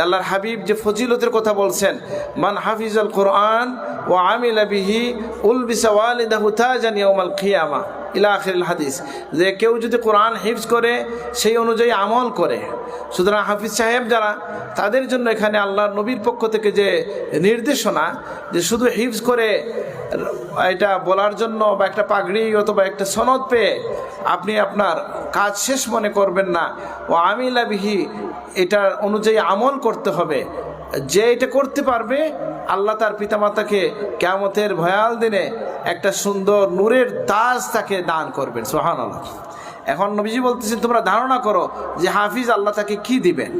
আল্লাহর হাবিব যে ফজিলতের কথা বলছেন, মান হাফিজ আল কোরআন ও আমিল বিহি উল বিসাওয়ালিদাহু তাজান ইয়াউমাল কিয়ামা। ইলা আখিরুল হাদিস, যে কেউ যদি কোরআন হিফজ করে, সেই অনুযায়ী আমল করে। সুতরাং হাফিজ সাহেব যারা, তাদের জন্য এখানে আল্লাহর নবীর পক্ষ থেকে যে নির্দেশনা, যে শুধু হিফজ করে এটা বলার জন্য বা একটা পাগড়ি অথবা একটা সনদ পেয়ে আপনি আপনার কাজ শেষ মনে করবেন না ও আমিলা বিহি, এটার অনুযায়ী আমল করতে হবে। যে এটা করতে পারবে, আল্লাহ তার পিতামাতাকে কেমতের ভয়াল দিনে একটা সুন্দর নূরের তাজ তাকে দান করবেন সোহান আল্লাহ এখন নবীজি বলতেছেন, তোমরা ধারণা করো যে হাফিজ আল্লাহ তাকে কি দিবেন।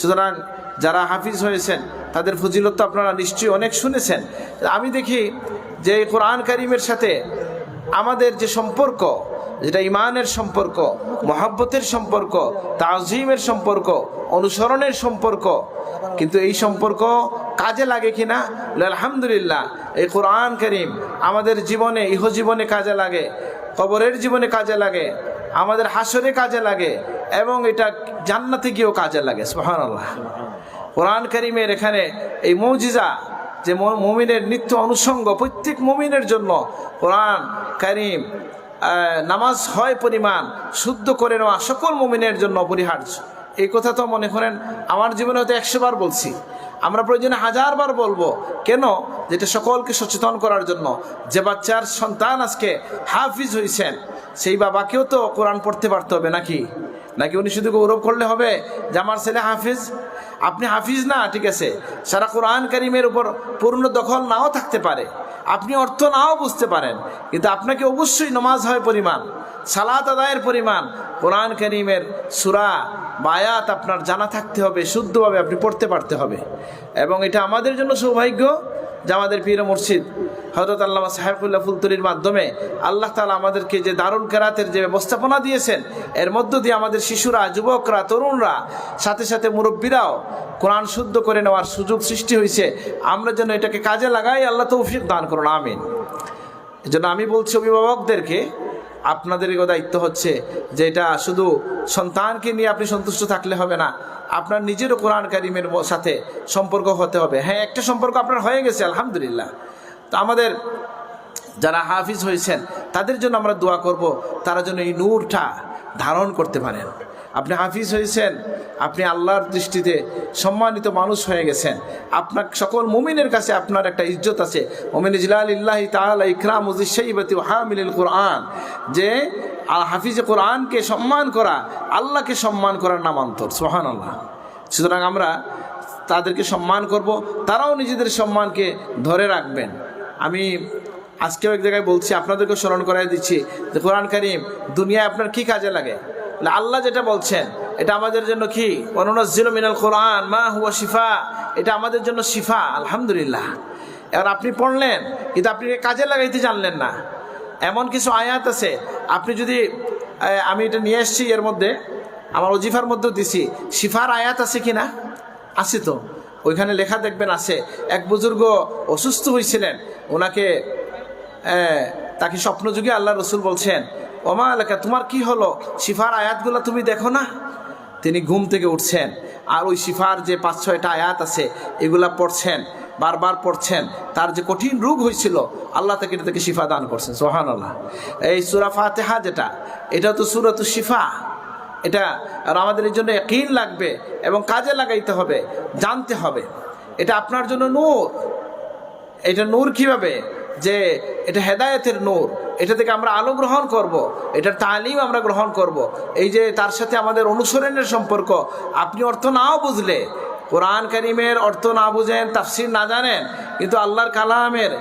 সুতরাং যারা হাফিজ হয়েছেন, তাদের ফজিলত তো আপনারা নিশ্চয়ই অনেক শুনেছেন। আমি দেখি যে কোরআন করিমের সাথে আমাদের যে সম্পর্ক যেটা ইমানের সম্পর্ক, মহাব্বতের সম্পর্ক, তাজিমের সম্পর্ক, অনুসরণের সম্পর্ক। কিন্তু এই সম্পর্ক কাজে লাগে কিনা? আলহামদুলিল্লাহ, এই কোরআন করিম আমাদের জীবনে ইহজীবনে কাজে লাগে, কবরের জীবনে কাজে লাগে, আমাদের হাসরে কাজে লাগে, এবং এটা জান্নাতে গিয়েও কাজে লাগে। সোহান আল্লাহ কোরআন করিমের এখানে এই মৌজিজা, যে মুমিনের নিত্য অনুষঙ্গ, প্রত্যেক মমিনের জন্য কোরআন করিম নামাজ হয় পরিমাণ, শুদ্ধ করে নেওয়া সকল মুমিনের জন্য অপরিহার্য। এই কথা তো মনে করেন, আমার জীবনে হয়তো একশো বার বলছি। আমরা প্রয়োজনে হাজারবার বলব, কেন? যেটা সকলকে সচেতন করার জন্য। যে বাচ্চার সন্তান আজকে হাফিজ হয়েছেন সেই বাবাকেও তো কোরআন পড়তে পারতে হবে নাকি? নাকি উনি শুধু গৌরব করলে হবে? যে আমার ছেলে হাফিজ? আপনি হাফিজ না, ঠিক আছে। সারা কোরআন করিমের উপর পূর্ণ দখল নাও থাকতে পারে। আপনি অর্থ নাও বুঝতে পারেন, কিন্তু আপনাকে অবশ্যই নমাজ হয় পরিমাণ, সালাত আদায়ের পরিমাণ। কোরআন করিমের সুরা, বায়াত আপনার জানা থাকতে হবে, শুদ্ধভাবে আপনি পড়তে পারতে হবে। এবং এটা আমাদের জন্য সৌভাগ্য যে আমাদের পীর মুর্শিদ হজরত আল্লাহ সাহেবুল্লাহ ফুলতুলির মাধ্যমে আল্লাহ তালা আমাদেরকে যে দারুল কেরাতের যে ব্যবস্থাপনা দিয়েছেন, এর মধ্য দিয়ে আমাদের শিশুরা, যুবকরা, তরুণরা, সাথে সাথে মুরব্বীরাও কোরআন শুদ্ধ করে নেওয়ার সুযোগ সৃষ্টি হয়েছে। আমরা যেন এটাকে কাজে লাগাই, আল্লাহ তৌফিক দান করুন, আমিন। এজন্য আমি বলছি অভিভাবকদেরকে আপনাদেরও দায়িত্ব হচ্ছে যে এটা শুধু সন্তানকে নিয়ে আপনি সন্তুষ্ট থাকলে হবে না আপনার নিজেরও কোরআন কারিমের সাথে সম্পর্ক হতে হবে। হ্যাঁ একটা সম্পর্ক আপনার হয়ে গেছে, আলহামদুলিল্লাহ। তো আমাদের যারা হাফিজ হয়েছেন, তাদের জন্য আমরা দোয়া করব, তারা যেন এই নূরটা ধারণ করতে পারেন। আপনি হাফিজ হয়েছেন, আপনি আল্লাহর দৃষ্টিতে সম্মানিত মানুষ হয়ে গেছেন। আপনার সকল মুমিনের কাছে আপনার একটা ইজ্জত আছে। মোমিন ইজলাল ইল্লাহি তাআলা ইকরাম উজিসাইবাতি হামিলুল কোরআন। যে হাফিজে কোরআনকে সম্মান করা, আল্লাহকে সম্মান করার নামান্তর সোহান আল্লাহ সুতরাং আমরা তাদেরকে সম্মান করব, তারাও নিজেদের সম্মানকে ধরে রাখবেন। আমি আজকেও এক জায়গায় বলছি আপনাদেরকে স্মরণ করাই দিচ্ছি যে কোরআন করিম দুনিয়ায় আপনার কি কাজে লাগে? আল্লাহ যেটা বলছেন, এটা আমাদের জন্য কি? অনুনজিল মিনাল কোরআন মা হুয়া শিফা। এটা আমাদের জন্য শিফা, আলহামদুলিল্লাহ। এবার আপনি পড়লেন, কিন্তু আপনি কাজে লাগাইতে জানলেন না। এমন কিছু আয়াত আছে, আপনি যদি আমি এটা নিয়ে এসেছি এর মধ্যে, আমার অজিফার মধ্যে দিছি, শিফার আয়াত আছে কি না? আছে তো। ওইখানে লেখা দেখবেন আছে, এক বুজুর্গ অসুস্থ হয়েছিলেন ওনাকে তাকে স্বপ্নযুগে আল্লাহ রসুল বলছেন ওমা এলাকা তোমার কি হলো? শিফার আয়াতগুলো তুমি দেখো না? তিনি ঘুম থেকে উঠছেন আর ওই শিফার যে পাঁচ, ছয়টা আয়াত আছে, এগুলা পড়ছেন, বারবার পড়ছেন। তার যে কঠিন রোগ হয়েছিল, আল্লাহ তাকে এটা থেকে শিফা দান করছেন সোহান আল্লাহ এই সুরা ফাতেহা যেটা, এটা তো সুরাত শিফা। এটা আর আমাদের জন্য একই লাগবে এবং কাজে লাগাইতে হবে, জানতে হবে। এটা আপনার জন্য নূর। এটা নূর কীভাবে? যে এটা হেদায়েতের নূর। এটা থেকে আমরা আলো গ্রহণ করব। এটার তালিম আমরা গ্রহণ করব। এই যে তার সাথে আমাদের অনুসরণের সম্পর্ক, আপনি অর্থ নাও বুঝলে, কোরআন করিমের অর্থ না বুঝেন, তাফসির না জানেন, কিন্তু আল্লাহর কালামের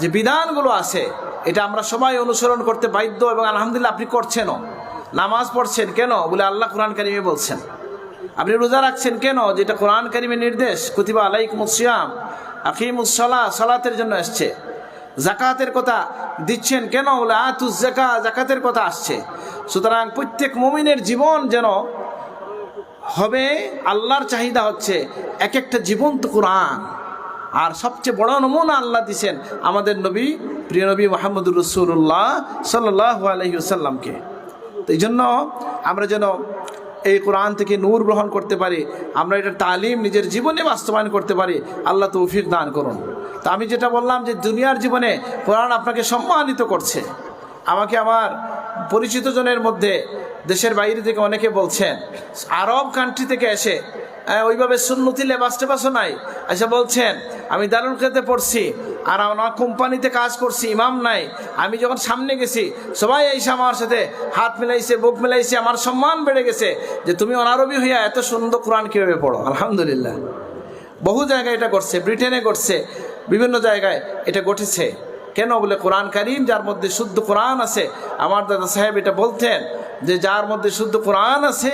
যে বিধানগুলো আছে, এটা আমরা সবাই অনুসরণ করতে বাধ্য এবং আলহামদুলিল্লাহ আপনি করছেনও নামাজ পড়ছেন কেন বলে আল্লাহ কোরআন কারিমে বলছেন আপনি রোজা রাখছেন কেন যেটা কোরআন কারিমের নির্দেশ, কুতিবা আলাইকুম সিয়াম আকিমুসলা সালাতের জন্য এসছে জাকাতের কথা দিচ্ছেন কেন? বলে আতুস জাকা, জাকাতের কথা আসছে। সুতরাং প্রত্যেক মুমিনের জীবন যেন হবে আল্লাহর চাহিদা হচ্ছে এক একটা জীবন্ত কোরআন। আর সবচেয়ে বড় নমুনা আল্লাহ দিছেন আমাদের নবী, প্রিয় নবী মোহাম্মদুর রসুল্লাহ সাল্লাহ আলহিউসাল্লামকে তো এই জন্য আমরা যেন এই কোরআন থেকে নূর গ্রহণ করতে পারি, আমরা এটা তালিম নিজের জীবনে বাস্তবায়ন করতে পারি, আল্লাহ তৌফিক দান করুন। তা আমি যেটা বললাম যে দুনিয়ার জীবনে কোরআন আপনাকে সম্মানিত করছে। আমাকে আমার পরিচিত জনের মধ্যে, দেশের বাইরে থেকে অনেকে বলছেন, আরব কান্ট্রি থেকে এসে ওইভাবে সুন্নতি লেবাস টেবাসও নাই। আচ্ছা বলছেন, আমি দারুল খেতে পড়ছি, আর আমার কোম্পানিতে কাজ করছি, ইমাম নাই। আমি যখন সামনে গেছি, সবাই এসে আমার সাথে হাত মিলাইছে, বুক মিলাইছে, আমার সম্মান বেড়ে গেছে যে তুমি অনারবি হইয়া এত সুন্দর কোরআন কীভাবে পড়ো? আলহামদুলিল্লাহ। বহু জায়গায় এটা ঘটছে, ব্রিটেনে ঘটছে, বিভিন্ন জায়গায় এটা ঘটেছে। কেন বলে কোরআন কারিম, যার মধ্যে শুদ্ধ কোরআন আছে? আমার দাদা সাহেব এটা বলতেন যে যার মধ্যে শুদ্ধ কোরআন আছে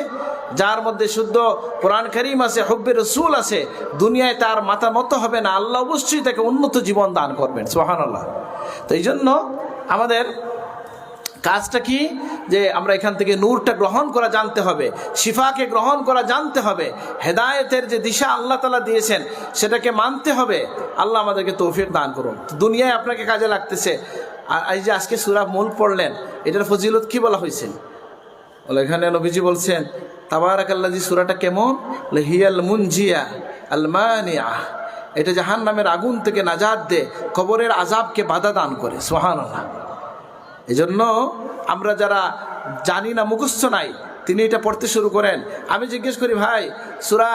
যার মধ্যে শুদ্ধ কোরআন করিম আছে, হব্বে রসুল আছে, দুনিয়ায় তার মাথা নত হবে না, আল্লাহ অবশ্যই তাকে উন্নত জীবন দান করবেন সোহান আল্লাহ তো এই জন্য আমাদের কাজটা কি? যে আমরা এখান থেকে নূরটা গ্রহণ করা জানতে হবে, শিফাকে গ্রহণ করা জানতে হবে, হেদায়েতের যে দিশা আল্লাহ তালা দিয়েছেন, সেটাকে মানতে হবে, আল্লাহ আমাদেরকে তৌফিক দান করুন। দুনিয়ায় আপনাকে কাজে লাগতেছে। আর এই যে আজকে সুরা মূল পড়লেন, এটার ফজিলত কি বলা হয়েছে? বলে, এখানে নবীজি বলছেন তাবারাক আল্লাজি সুরাটা কেমন? হিয়াল মুনজিয়া আল মানিয়া এটা জাহান নামের আগুন থেকে নাজাদ দে, কবরের আজাবকে বাধা দান করে সোহান এই জন্য আমরা যারা জানি না, মুখস্থ নাই, তিনি এটা পড়তে শুরু করেন। আমি জিজ্ঞেস করি, ভাই, সুরা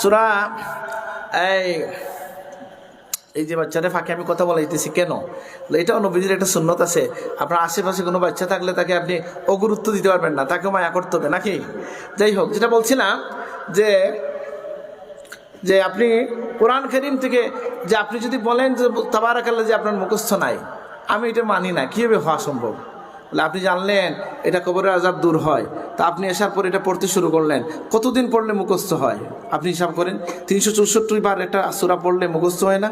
সুরা, এই এই যে বাচ্চাদের ফাঁকে আমি কথা বলাইতেছি, কেন? এটাও নবীজির একটা সুন্নত আছে। আপনার আশেপাশে কোনো বাচ্চা থাকলে তাকে আপনি অগুরুত্ব দিতে পারবেন না তাকে মায়া করতে হবে, নাকি? যাই হোক, যেটা বলছিলাম যে যে আপনি কোরআন করিম থেকে যে আপনি যদি বলেন যে তাবারাকাল্লা যে আপনার মুখস্থ নাই, আমি এটা মানি না, কীভাবে হওয়া সম্ভব? বলে আপনি জানলেন, এটা কবরের আজাব দূর হয়। তা আপনি আসার পর এটা পড়তে শুরু করলেন। কতদিন পড়লে মুখস্থ হয়? আপনি হিসাব করেন, তিনশো চৌষট্টি বার একটা সুরা পড়লে মুখস্থ হয় না?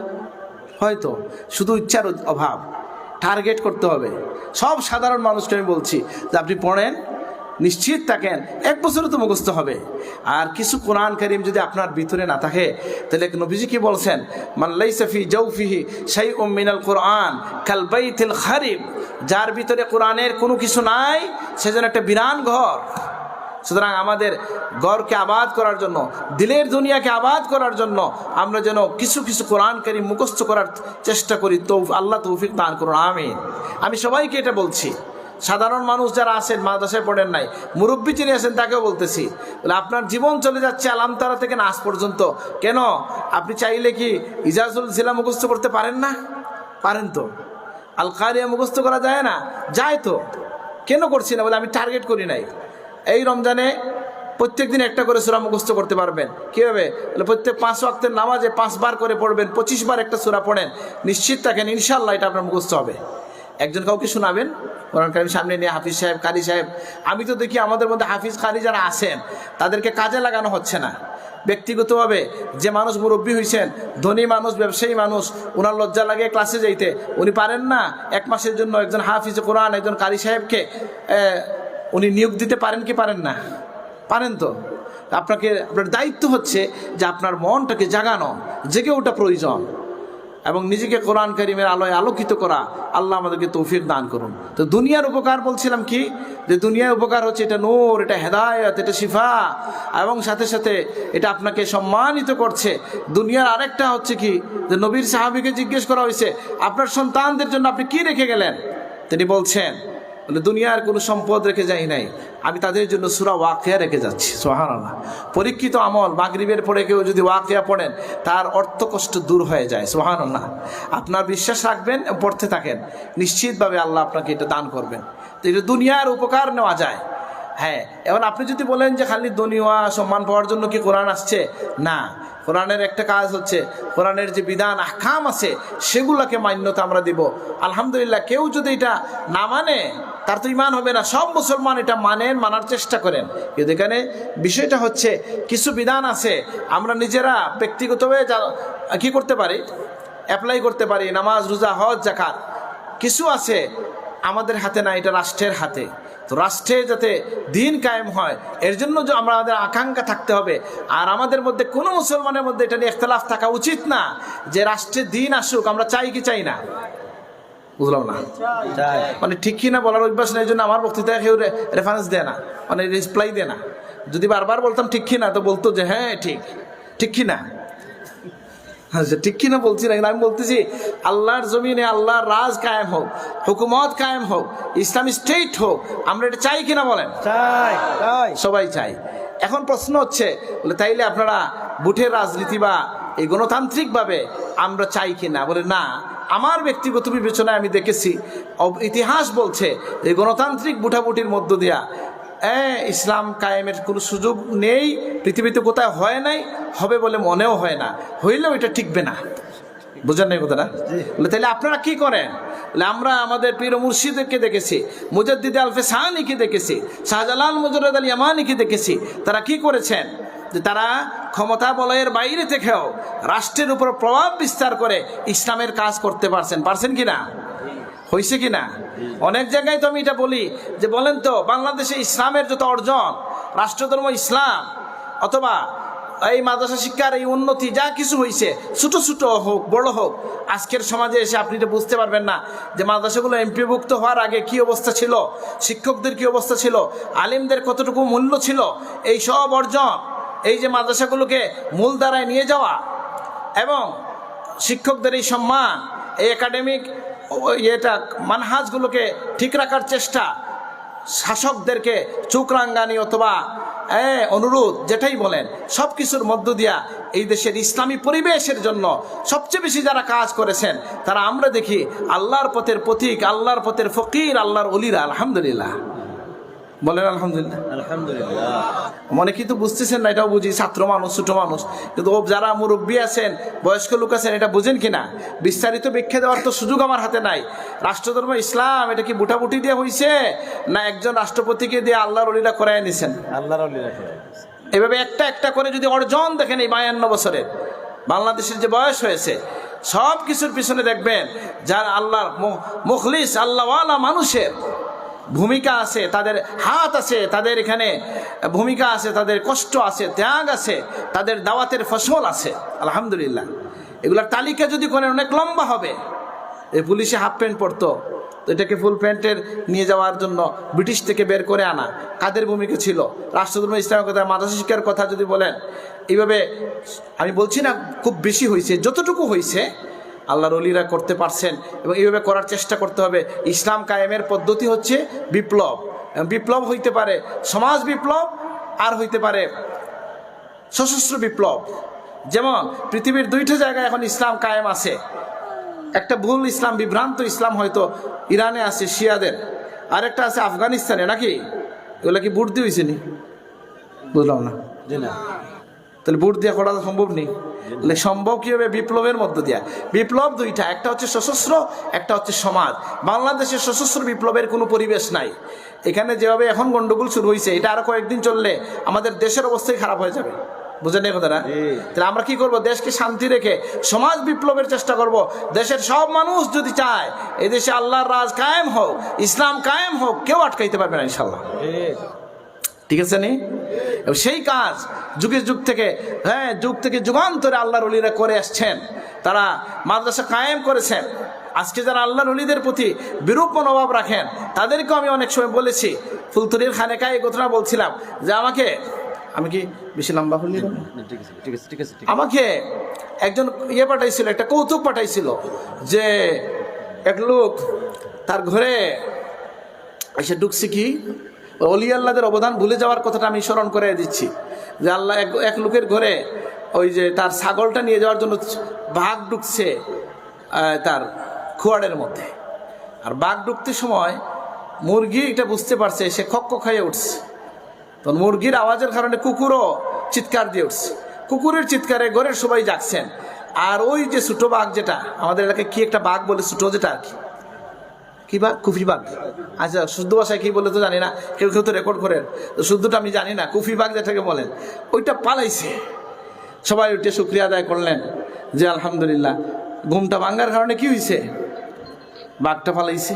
হয়তো শুধু ইচ্ছার অভাব। টার্গেট করতে হবে। সব সাধারণ মানুষকে আমি বলছি, যে আপনি পড়েন, নিশ্চিত থাকেন, এক বছরে তো মুখস্থ হবে। আর কিছু কোরআন করিম যদি আপনার ভিতরে না থাকে, তাহলে নবীজি কি বলছেন? মাল্লাই সফি জৌফিহি সেই মিনাল কোরআন কালবাইতিল খারিব। যার ভিতরে কোরআনের কোনো কিছু নাই, সে সেজন্য একটা বিরান ঘর। সুতরাং আমাদের গড়কে আবাদ করার জন্য, দিলের দুনিয়াকে আবাদ করার জন্য আমরা যেন কিছু কিছু কোরআন কারি মুখস্থ করার চেষ্টা করি তো আল্লাহ তৌফিক দান করুন, আমিন। আমি সবাইকে এটা বলছি। সাধারণ মানুষ যারা আছেন, মাদ্রাসায় পড়েন নাই, মুরব্বী যিনি আছেন তাকেও বলতেছি, বলে আপনার জীবন চলে যাচ্ছে আলামতারা থেকে নাচ পর্যন্ত। কেন? আপনি চাইলে কি ইজাজুল জিলা মুখস্থ করতে পারেন না? পারেন তো। আল কারিয়া মুখস্থ করা যায় না? যায় তো। কেন করছি না? বলে আমি টার্গেট করি নাই। এই রমজানে প্রত্যেক দিন একটা করে সুরা মুখস্থ করতে পারবেন। কীভাবে? প্রত্যেক পাঁচ ওয়াক্তের নামাজে পাঁচবার করে পড়বেন পঁচিশ বার একটা সুরা পড়েন। নিশ্চিত থাকেন ইনশাল্লাহ এটা আপনার মুখস্থ হবে। একজন কাউকে শোনাবেন, কোরআন কারিম সামনে নিয়ে হাফিজ সাহেব, কারি সাহেব। আমি তো দেখি আমাদের মধ্যে হাফিজ, কারি যারা আছেন, তাদেরকে কাজে লাগানো হচ্ছে না। ব্যক্তিগতভাবে যে মানুষ মুরব্বী হয়েছেন ধনী মানুষ, ব্যবসায়ী মানুষ ওনার লজ্জা লাগে ক্লাসে যাইতে। উনি পারেন না এক মাসের জন্য একজন হাফিজ কোরআন, একজন কারি সাহেবকে উনি নিয়োগ দিতে পারেন কি পারেন না? পারেন তো। আপনাকে, আপনার দায়িত্ব হচ্ছে যে আপনার মনটাকে জাগানো, জেগে ওটা প্রয়োজন এবং নিজেকে কোরআন করিমের আলোয় আলোকিত করা আল্লাহ আমাদেরকে তৌফিক দান করুন। তো দুনিয়ার উপকার বলছিলাম কি? যে দুনিয়ার উপকার হচ্ছে এটা নূর, এটা হেদায়ত, এটা শিফা এবং সাথে সাথে এটা আপনাকে সম্মানিত করছে। দুনিয়ার আরেকটা হচ্ছে কি? যে নবীর সাহাবিকে জিজ্ঞেস করা হয়েছে, আপনার সন্তানদের জন্য আপনি কি রেখে গেলেন? তিনি বলছেন বলে দুনিয়ার কোনো সম্পদ রেখে যাই নাই। আমি তাদের জন্য সুরা ওয়াকিয়া রেখে যাচ্ছি সোহান পরীক্ষিত আমল, মাগরীবের পরে কেউ যদি ওয়াকিয়া পড়েন, তার অর্থ কষ্ট দূর হয়ে যায় সোহান আপনার বিশ্বাস রাখবেন পড়তে থাকেন। নিশ্চিতভাবে আল্লাহ আপনাকে এটা দান করবেন। তো এটা দুনিয়ার উপকার নেওয়া যায়। হ্যাঁ এখন আপনি যদি বলেন যে খালি দুনিয়া সম্মান পাওয়ার জন্য কি কোরআন আসছে? না, কোরআনের একটা কাজ হচ্ছে, কোরআনের যে বিধান, আহকাম আছে, সেগুলোকে মান্যতা আমরা দিব। আলহামদুলিল্লাহ, কেউ যদি এটা না মানে তার তো ইমান হবে না। সব মুসলমান এটা মানেন, মানার চেষ্টা করেন। কিন্তু এখানে বিষয়টা হচ্ছে, কিছু বিধান আছে, আমরা নিজেরা ব্যক্তিগতভাবে যা- কি করতে পারি? অ্যাপ্লাই করতে পারি, নামাজ, রোজা, হজ জাকাত কিছু আছে আমাদের হাতে না, এটা রাষ্ট্রের হাতে। তো রাষ্ট্রে যাতে দিন কায়েম হয় এর জন্য যে আমাদের আকাঙ্ক্ষা থাকতে হবে। আর আমাদের মধ্যে কোনো মুসলমানের মধ্যে এটা নিয়ে ইখতলাফ থাকা উচিত না যে রাষ্ট্রে দিন আসুক আমরা চাই কি চাই না। বুঝলাম না? মানে ঠিক কি না বলার অভ্যাস নেই জন্য আমার বক্তৃতায় কেউ রেফারেন্স দেয় না মানে রিপ্লাই দেয় না। যদি বারবার বলতাম ঠিক কি না তো বলতো যে হ্যাঁ ঠিক। ঠিক কি না? আচ্ছা ঠিক কিনা বলছি না আমি বলতেছি আল্লাহর জমিনে আল্লাহর রাজ কায়েম হোক হুকুমত কায়েম হোক ইসলামী স্টেট হোক আমরা এটা চাই কিনা বলেন? সবাই চাই। এখন প্রশ্ন হচ্ছে বলে তাইলে আপনারা বুথের রাজনীতি বা এই গণতান্ত্রিকভাবে আমরা চাই কিনা? বলে না আমার ব্যক্তিগত বিবেচনায় আমি দেখেছি ইতিহাস বলছে এই গণতান্ত্রিক বুঠাবুটির মধ্য দিয়া এ, ইসলাম কায়েমের কোনো সুযোগ নেই পৃথিবীতে কোথায় হয় নাই হবে বলে মনেও হয় না। হইলেও এটা ঠিকবে না। বুঝেন নাই কথাটা? বলে তাহলে আপনারা কি করেন? বলে আমরা আমাদের পীর মুর্শিদকে দেখেছি মুজাদ্দিদ আলফে সাহানিকে দেখেছি শাহজালাল মুজরদ আল ইয়ামানিকে দেখেছি। তারা কি করেছেন? যে তারা ক্ষমতা বলয়ের বাইরে থেকেও রাষ্ট্রের উপর প্রভাব বিস্তার করে ইসলামের কাজ করতে পারছেন। পারছেন কি না? হয়েছে কি না অনেক জায়গায় তো আমি এটা বলি যে বলেন তো, বাংলাদেশে ইসলামের যত অর্জন, রাষ্ট্রধর্ম ইসলাম, অথবা এই মাদ্রাসা শিক্ষার এই উন্নতি, যা কিছু হয়েছে ছোট ছোট হোক, বড় হোক, আজকের সমাজে এসে আপনি এটা বুঝতে পারবেন না যে মাদ্রাসাগুলো এমপিভুক্ত হওয়ার আগে কি অবস্থা ছিল, শিক্ষকদের কি অবস্থা ছিল, আলিমদের কতটুকু মূল্য ছিল, এই সব অর্জন, এই যে মাদ্রাসাগুলোকে মূল দ্বারায় নিয়ে যাওয়া, এবং শিক্ষকদের এই সম্মান, এই একাডেমিক ইয়েটা মানহাজগুলোকে ঠিক রাখার চেষ্টা। শাসকদেরকে চুকরাঙ্গানি অথবা হ্যাঁ অনুরোধ, যেটাই বলেন সব কিছুর মধ্য দিয়া এই দেশের ইসলামী পরিবেশের জন্য সবচেয়ে বেশি যারা কাজ করেছেন, তারা আমরা দেখি আল্লাহর পথের প্রতীক, আল্লাহর পথের ফকির, আল্লাহর অলিরা, আলহামদুলিল্লাহ। বলেন আলহামদুলিল্লাহ। আলহামদুলিল্লাহ। মনে কিন্তু বুঝতেছেন না এটাও বুঝি ছাত্র মানুষ ছোট মানুষ। কিন্তু ও যারা মুরব্বী আছেন বয়স্ক লোক আছেন এটা বুঝেন কিনা? বিস্তারিত ব্যাখ্যা দেওয়ার তো সুযোগ আমার হাতে নাই। রাষ্ট্রধর্ম ইসলাম এটা কি বুটাবুটি দিয়ে হয়েছে না একজন রাষ্ট্রপতিকে দিয়ে আল্লাহর অলিরা করাই নিছেন? আল্লাহর অলি রাখে এভাবে একটা একটা করে যদি অর্জন দেখেন এই বায়ান্ন বছরের বাংলাদেশের যে বয়স হয়েছে সব কিছুর পিছনে দেখবেন যার আল্লাহর মুখলিস আল্লাহওয়ালা মানুষের ভূমিকা আছে, তাদের হাত আছে, তাদের এখানে ভূমিকা আছে, তাদের কষ্ট আছে, ত্যাগ আছে, তাদের দাওয়াতের ফসল আছে, আলহামদুলিল্লাহ। এগুলার তালিকা যদি করেন অনেক লম্বা হবে, এই পুলিশে হাফ প্যান্ট পরতো, তো এটাকে ফুল প্যান্টের নিয়ে যাওয়ার জন্য ব্রিটিশ থেকে বের করে আনা, কাদের ভূমিকা ছিল? রাষ্ট্রধর্ম ইসলামের কথা, মাদ্রাসা শিক্ষার কথা যদি বলেন, এইভাবে আমি বলছি না খুব বেশি হয়েছে, যতটুকু হয়েছে আল্লাহর অলিরা করতে পারছেন এবং এইভাবে করার চেষ্টা করতে হবে। ইসলাম কায়েমের পদ্ধতি হচ্ছে বিপ্লব। বিপ্লব হইতে পারে সমাজ বিপ্লব আর হইতে পারে সশস্ত্র বিপ্লব। যেমন পৃথিবীর দুইটা জায়গায় এখন ইসলাম কায়েম আছে। একটা ভুল ইসলাম, বিভ্রান্ত ইসলাম হয়তো ইরানে আছে, শিয়াদের। আরেকটা আছে আফগানিস্তানে, নাকি? এগুলো কি বুট দিয়ে হয়েছে নি? বুঝলাম না। তাহলে বুট দিয়ে করা সম্ভব নেই। তাহলে সম্ভব কি হবে বিপ্লবের মধ্য দিয়া। বিপ্লব দুইটা একটা হচ্ছে সশস্ত্র একটা হচ্ছে সমাজ। বাংলাদেশের সশস্ত্র বিপ্লবের কোনো পরিবেশ নাই। এখানে যেভাবে এখন গন্ডগোল শুরু হয়েছে এটা আরও কয়েকদিন চললে আমাদের দেশের অবস্থাই খারাপ হয়ে যাবে। বুঝেন এই কথাটা। তাহলে আমরা কি করব? দেশকে শান্তি রেখে সমাজ বিপ্লবের চেষ্টা করব। দেশের সব মানুষ যদি চায় এদেশে আল্লাহর রাজ কায়েম হোক ইসলাম কায়েম হোক কেউ আটকাইতে পারবে না ইনশাল্লাহ ঠিক আছে নি? সেই কাজ যুগের যুগ থেকে হ্যাঁ যুগ থেকে যুগান্তরে আল্লাহর অলিরা করে আসছেন। তারা মাদ্রাসা কায়েম করেছেন। আজকে যারা আল্লাহর অলিদের প্রতি বিরূপ মনোভাব রাখেন তাদেরকেও আমি অনেক সময় বলেছি। ফুলতুরির খানেকায় এই ঘটনা বলছিলাম যে আমাকে আমি কি বেশি লম্বা হলি না? না, ঠিক আছে ঠিক আছে ঠিক আছে। আমাকে একজন ইয়ে পাঠাইছিল একটা কৌতুক পাঠাইছিল যে এক লোক তার ঘরে এসে ঢুকছে কি? অলি আল্লাদের অবদান ভুলে যাওয়ার কথাটা আমি স্মরণ করে দিচ্ছি। যে আল্লাহ এক এক লোকের ঘরে ওই যে তার ছাগলটা নিয়ে যাওয়ার জন্য বাঘ ঢুকছে তার খোয়াড়ের মধ্যে। আর বাঘ ঢুকতে সময় মুরগি এটা বুঝতে পারছে, সে খক্ক খাইয়ে উঠছে। তো মুরগির আওয়াজের কারণে কুকুরও চিৎকার দিয়ে উঠছে। কুকুরের চিৎকারে ঘরের সবাই জাগছেন। আর ওই যে ছোটো বাঘ যেটা, আমাদের এলাকায় কি একটা বাঘ বলে ছোটো যেটা আর কি? কি বাঘ কুফি বাঘ। আচ্ছা শুদ্ধ ভাষায় কি বলে তো জানি না। কেউ কেউ তো রেকর্ড করেন। তো শুদ্ধটা আমি জানি না। কুফি বাঘ যেটাকে বলেন, ওইটা পালাইছে। সবাই উঠে শুক্রিয়া আদায় করলেন যে আলহামদুলিল্লাহ। ঘুমটা ভাঙ্গার কারণে কি হয়েছে বাঘটা পালাইছে।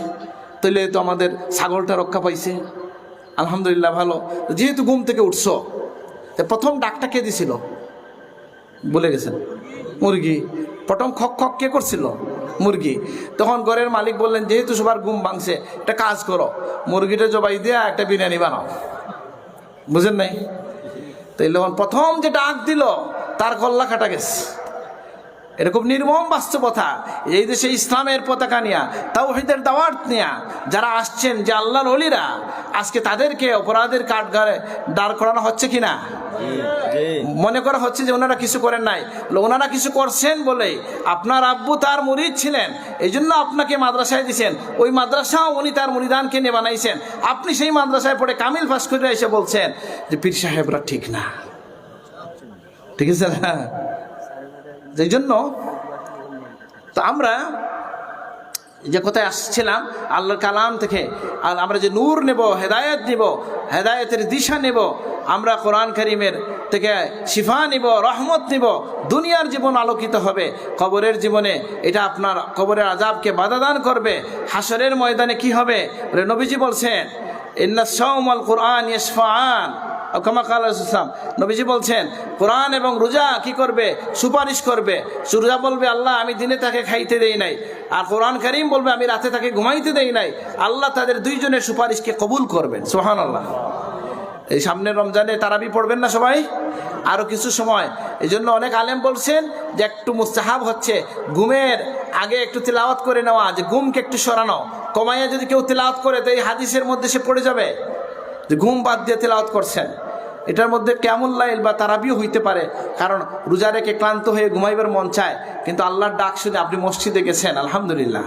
তাইলে তো আমাদের ছাগলটা রক্ষা পাইছে। আলহামদুলিল্লাহ ভালো। যেহেতু ঘুম থেকে উঠছ প্রথম ডাকটা কে দিছিল? বলে গেছেন। মুরগি। প্রথম খক খক কে করছিল? মুরগি। তখন ঘরের মালিক বললেন, যেহেতু সবার ঘুম ভাঙছে, একটা কাজ করো। মুরগিটা জবাই দিয়ে একটা বিরিয়ানি বানাও। বুঝেন নাই? তো এই লোক প্রথম যে ডাক দিল, তার গল্লা কাটা গেছে। এরকম নির্মম বাস্তবতা। এই দেশে ইসলামের পতাকা নিয়া, তাওহিদের দাওয়াত নিয়া, যারা আসছেন যে আল্লাহর অলিরা, আজকে তাদেরকে অপরাধের কাঠগারে দাঁড় করানো হচ্ছে কিনা? মনে করা হচ্ছে যে ওনারা কিছু করেন নাই। ওনারা কিছু করছেন বলে আপনার আব্বু তার মুরিদ ছিলেন এই জন্য আপনাকে মাদ্রাসায় দিয়েছেন ওই মাদ্রাসাও উনি তার মুরিদানকে নিয়ে বানাইছেন। আপনি সেই মাদ্রাসায় পড়ে কামিল পাস করে এসে বলছেন যে পীর সাহেবরা ঠিক না। ঠিক আছে না? এই জন্য তো আমরা যে কোথায় আসছিলাম, আল্লাহর কালাম থেকে, আর আমরা যে নূর নেব, হেদায়েত নিব, হেদায়েতের দিশা নেব, আমরা কোরআন করিমের থেকে শিফা নিব, রহমত নিব, দুনিয়ার জীবন আলোকিত হবে, কবরের জীবনে এটা আপনার কবরের আজাবকে বাধাদান করবে হাসরের ময়দানে কি হবে? নবীজি বলছেন, ইন্না সৌমল কোরআন ইসফান কামাকাল ইসলাম নবীজি বলছেন, কোরআন এবং রোজা কি করবে? সুপারিশ করবে। রোজা বলবে, আল্লাহ, আমি দিনে তাকে খাইতে দেই নাই। আর কোরআন করিম বলবে, আমি রাতে তাকে ঘুমাইতে দেই নাই। আল্লাহ তাদের দুইজনের সুপারিশকে কবুল করবেন। সোহান আল্লাহ এই সামনের রমজানে তারাবি পড়বেন না সবাই? আরও কিছু সময়। এই জন্য অনেক আলেম বলছেন যে, একটু মুস্তাহাব হচ্ছে। ঘুমের আগে একটু তেলাওয়াত করে নেওয়া, যে ঘুমকে একটু সরানো। কমাইয়া যদি কেউ তেলাওয়াত করে, তো এই হাদিসের মধ্যে সে পড়ে যাবে। যে ঘুম বাদ দিয়ে তেলাওয়াত করছেন। এটার মধ্যে কেমন লাইল বা তারাবিও হইতে পারে। কারণ রোজা রেখে ক্লান্ত হয়ে ঘুমাইবার মন চায়, কিন্তু আল্লাহর ডাক শুনে আপনি মসজিদে গেছেন, আলহামদুলিল্লাহ।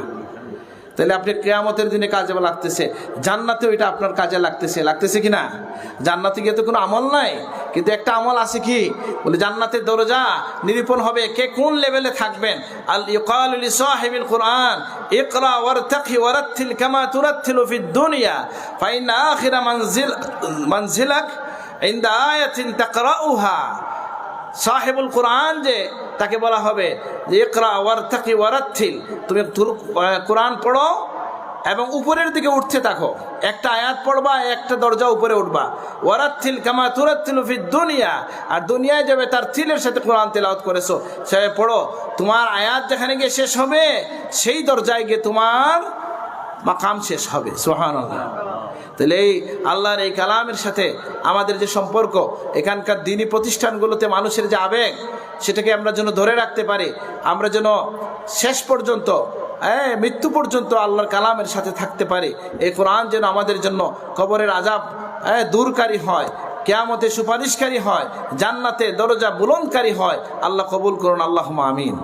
তাহলে আপনি কেয়ামতের দিনে কাজে লাগতেছে। জান্নাতেও এটা আপনার কাজে লাগতেছে। লাগতেছে কি না? জান্নাতে গিয়ে তো কোনো আমল নাই। কিন্তু একটা আমল আছে কি? বলে জান্নাতের দরজা নিরূপণ হবে। কে কোন লেভেলে থাকবেন? আল কুরআন সাহেবুল কোরআন যে, তাকে বলা হবে যে, ইকরা ওয়ারতাকি ওয়ারাত্তিল তুমি তুল- কোরআন পড়ো এবং উপরের দিকে উঠতে থাকো। একটা আয়াত পড়বা, একটা দরজা উপরে উঠবা। ওয়ারাত্তিল কামা তুরাত্তিল ফি দুনিয়া, আর দুনিয়ায় যাবে তার থিলের সাথে কোরআন তেলাওয়াত করেছ। সে পড়ো, তোমার আয়াত যেখানে গিয়ে শেষ হবে, সেই দরজায় গিয়ে তোমার মাকাম শেষ হবে সোহান তাহলে এই আল্লাহর এই কালামের সাথে আমাদের যে সম্পর্ক, এখানকার দিনী প্রতিষ্ঠানগুলোতে মানুষের যে আবেগ, সেটাকে আমরা যেন ধরে রাখতে পারি, আমরা যেন শেষ পর্যন্ত হ্যাঁ মৃত্যু পর্যন্ত আল্লাহর কালামের সাথে থাকতে পারি। এই কোরআন যেন আমাদের জন্য কবরের আজাব হ্যাঁ দূরকারী হয় কেয়ামতে সুপারিশকারী হয় জান্নাতে দরজা বুলনকারী হয়। আল্লাহ কবুল করুন আল্লাহ আমিন।